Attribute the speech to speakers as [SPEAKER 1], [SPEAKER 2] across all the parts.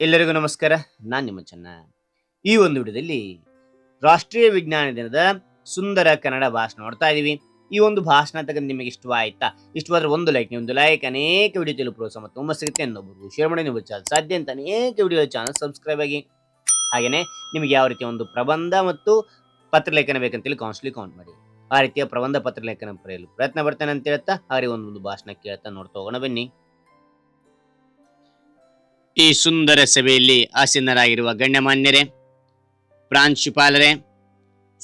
[SPEAKER 1] ಎಲ್ಲರಿಗೂ ನಮಸ್ಕಾರ. ನಾನು ನಿಮ್ಮ ಚೆನ್ನ. ಈ ಒಂದು ವಿಡಿಯೋದಲ್ಲಿ ರಾಷ್ಟ್ರೀಯ ವಿಜ್ಞಾನ ದಿನದ ಸುಂದರ ಕನ್ನಡ ಭಾಷಣ ನೋಡ್ತಾ ಇದೀವಿ. ಈ ಒಂದು ಭಾಷಣ ತಗೊಂಡು ನಿಮಗೆ ಇಷ್ಟವಾಯ್ತಾ? ಇಷ್ಟವಾದ್ರೆ ಒಂದು ಲೈಕ್ ಒಂದು ಲೈಕ್ ಅನೇಕ ವಿಡಿಯೋ ತಿಳಿದು ಪ್ರೋತ್ಸಾಹ ಮತ್ತು ತುಂಬ ಸಿಗುತ್ತೆ ಇನ್ನೊಬ್ಬರು ಶೇರ್ ಮಾಡಿ ನೀವು ಚಾನಲ್ ಸಾಧ್ಯ ಅಂತ ಅನೇಕ ವಿಡಿಯೋ ಚಾನಲ್ ಸಬ್ಸ್ಕ್ರೈಬ್ ಆಗಿ. ಹಾಗೆಯೇ ನಿಮಗೆ ಯಾವ ರೀತಿಯ ಒಂದು ಪ್ರಬಂಧ ಮತ್ತು ಪತ್ರ ಪತ್ರಲೇಖನ ಬೇಕಂತೇಳಿ ಕಾನ್ಸ್ಟ್ಲಿ ಕೌಂಟ್ ಮಾಡಿ. ಆ ರೀತಿಯ ಪ್ರಬಂಧ ಪತ್ರಲೇಖನ ಬರೆಯಲು ಪ್ರಯತ್ನ ಬರ್ತೇನೆ ಅಂತ ಹೇಳ್ತಾ ಹಾಗೆ ಒಂದೊಂದು ಭಾಷಣ ಕೇಳ್ತಾ ನೋಡ್ತಾ ಹೋಗೋಣ ಬನ್ನಿ. ಈ ಸುಂದರ ಸಭೆಯಲ್ಲಿ ಆಸೀನರಾಗಿರುವ ಗಣ್ಯಮಾನ್ಯರೇ, ಪ್ರಾಂಶುಪಾಲರೇ,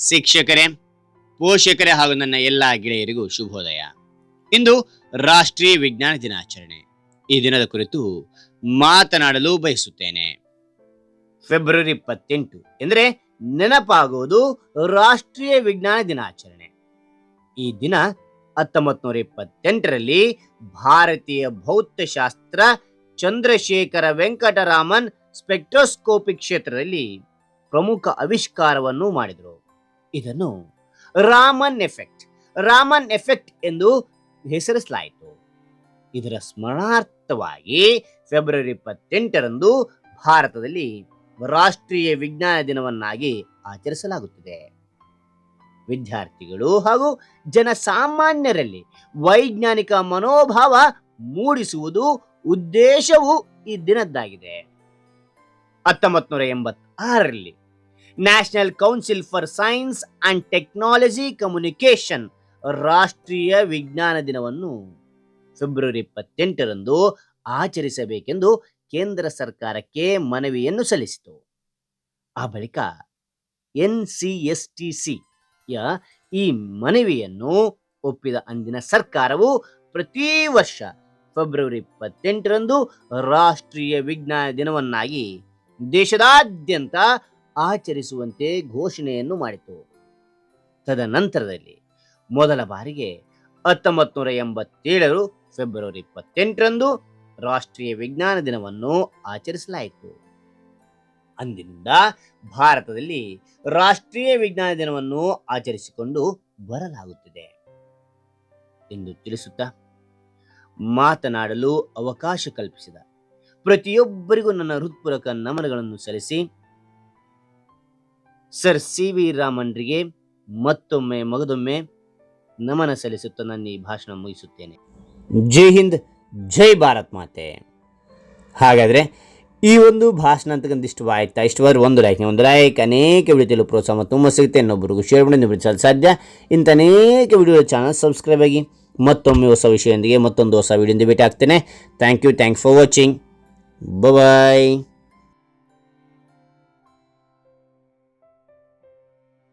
[SPEAKER 1] ಶಿಕ್ಷಕರೇ, ಪೋಷಕರೇ ಹಾಗೂ ನನ್ನ ಎಲ್ಲ ಗೆಳೆಯರಿಗೂ ಶುಭೋದಯ. ಇಂದು ರಾಷ್ಟ್ರೀಯ ವಿಜ್ಞಾನ ದಿನಾಚರಣೆ. ಈ ದಿನದ ಕುರಿತು ಮಾತನಾಡಲು ಬಯಸುತ್ತೇನೆ. ಫೆಬ್ರವರಿ ಇಪ್ಪತ್ತೆಂಟು ಎಂದರೆ ನೆನಪಾಗುವುದು ರಾಷ್ಟ್ರೀಯ ವಿಜ್ಞಾನ ದಿನಾಚರಣೆ. ಈ ದಿನ ಹತ್ತೊಂಬತ್ತು ನೂರ ಇಪ್ಪತ್ತೆಂಟರಲ್ಲಿ ಭಾರತೀಯ ಭೌತಶಾಸ್ತ್ರ ಚಂದ್ರಶೇಖರ ವೆಂಕಟರಾಮನ್ ಸ್ಪೆಕ್ಟ್ರೋಸ್ಕೋಪಿ ಕ್ಷೇತ್ರದಲ್ಲಿ ಪ್ರಮುಖ ಆವಿಷ್ಕಾರವನ್ನು ಮಾಡಿದರು. ಇದನ್ನು ರಾಮನ್ ಎಫೆಕ್ಟ್ ರಾಮನ್ ಎಫೆಕ್ಟ್ ಎಂದು ಹೆಸರಿಸಲಾಯಿತು. ಇದರ ಸ್ಮರಣಾರ್ಥವಾಗಿ ಫೆಬ್ರವರಿ ಇಪ್ಪತ್ತೆಂಟರಂದು ಭಾರತದಲ್ಲಿ ರಾಷ್ಟ್ರೀಯ ವಿಜ್ಞಾನ ದಿನವನ್ನಾಗಿ ಆಚರಿಸಲಾಗುತ್ತದೆ. ವಿದ್ಯಾರ್ಥಿಗಳು ಹಾಗೂ ಜನಸಾಮಾನ್ಯರಲ್ಲಿ ವೈಜ್ಞಾನಿಕ ಮನೋಭಾವ ಮೂಡಿಸುವುದು ಉದ್ದೇಶವು ಈ ದಿನದ್ದಾಗಿದೆ. ಹತ್ತೊಂಬತ್ತು ನೂರ ಎಂಬತ್ತಾರರಲ್ಲಿ national council for science and technology communication ರಾಷ್ಟ್ರೀಯ ವಿಜ್ಞಾನ ದಿನವನ್ನು ಫೆಬ್ರವರಿ ಇಪ್ಪತ್ತೆಂಟರಂದು ಆಚರಿಸಬೇಕೆಂದು ಕೇಂದ್ರ ಸರ್ಕಾರಕ್ಕೆ ಮನವಿಯನ್ನು ಸಲ್ಲಿಸಿತು. ಆ ಬಳಿಕ ಎನ್ ಸಿ ಎಸ್ ಟಿ ಸಿಯ ಈ ಮನವಿಯನ್ನು ಒಪ್ಪಿದ ಅಂದಿನ ಸರ್ಕಾರವು ಪ್ರತಿ ವರ್ಷ ಫೆಬ್ರವರಿ ಇಪ್ಪತ್ತೆಂಟರಂದು ರಾಷ್ಟ್ರೀಯ ವಿಜ್ಞಾನ ದಿನವನ್ನಾಗಿ ದೇಶದಾದ್ಯಂತ ಆಚರಿಸುವಂತೆ ಘೋಷಣೆಯನ್ನು ಮಾಡಿತು. ತದನಂತರದಲ್ಲಿ ಮೊದಲ ಬಾರಿಗೆ ಹತ್ತೊಂಬತ್ತು ನೂರ ಎಂಬತ್ತೇಳರು ಫೆಬ್ರವರಿ ಇಪ್ಪತ್ತೆಂಟರಂದು ರಾಷ್ಟ್ರೀಯ ವಿಜ್ಞಾನ ದಿನವನ್ನು ಆಚರಿಸಲಾಯಿತು. ಅಂದಿನಿಂದ ಭಾರತದಲ್ಲಿ ರಾಷ್ಟ್ರೀಯ ವಿಜ್ಞಾನ ದಿನವನ್ನು ಆಚರಿಸಿಕೊಂಡು ಬರಲಾಗುತ್ತಿದೆ. ಎಂದು ತಿಳಿಸುತ್ತಾ ಮಾತನಾಡಲು ಅವಕಾಶ ಕಲ್ಪಿಸಿದ. ಪ್ರತಿಯೊಬ್ಬರಿಗೂ ನನ್ನ ಹೃತ್ಪೂರ್ವಕ ನಮನಗಳನ್ನು ಸಲ್ಲಿಸಿ, ಸರ್ ಸಿ ವಿ ರಾಮನ್ರಿಗೆ ಮತ್ತೊಮ್ಮೆ ಮಗದೊಮ್ಮೆ ನಮನ ಸಲ್ಲಿಸುತ್ತಾ ನನ್ನ ಈ ಭಾಷಣ ಮುಗಿಸುತ್ತೇನೆ. ಜೈ ಹಿಂದ್, ಜೈ ಭಾರತ್ ಮಾತೆ. ಹಾಗಾದರೆ ಈ ಒಂದು ಭಾಷಣ ಅಂತಕ್ಕಂಥ ಇಷ್ಟವಾಯ್ತಾ ಇಷ್ಟವಾದ್ರೆ ಒಂದು ಲೈಕ್ ಒಂದು ಲೈಕ್ ಅನೇಕ ವಿಡಿಯೋ ಪ್ರೋತ್ಸಾಹ ತುಂಬ ಸಿಗುತ್ತೆ. ಇನ್ನೊಬ್ಬರಿಗೂ ಶೇರ್ ಮಾಡಿ ನಿಮ್ಮ ಸಾಧ್ಯ. ಇಂಥ ಅನೇಕ ವಿಡಿಯೋ ಚಾನಲ್ ಸಬ್ಸ್ಕ್ರೈಬ್ ಆಗಿ ಮತ್ತೊಮ್ಮೆ ಹೊಸ ವಿಷಯದೊಂದಿಗೆ ಮತ್ತೊಂದು ಹೊಸ ವಿಡಿಯೋದಿಂದ ಭೇಟಿ ಆಗ್ತೇನೆ thank you thank for watching bye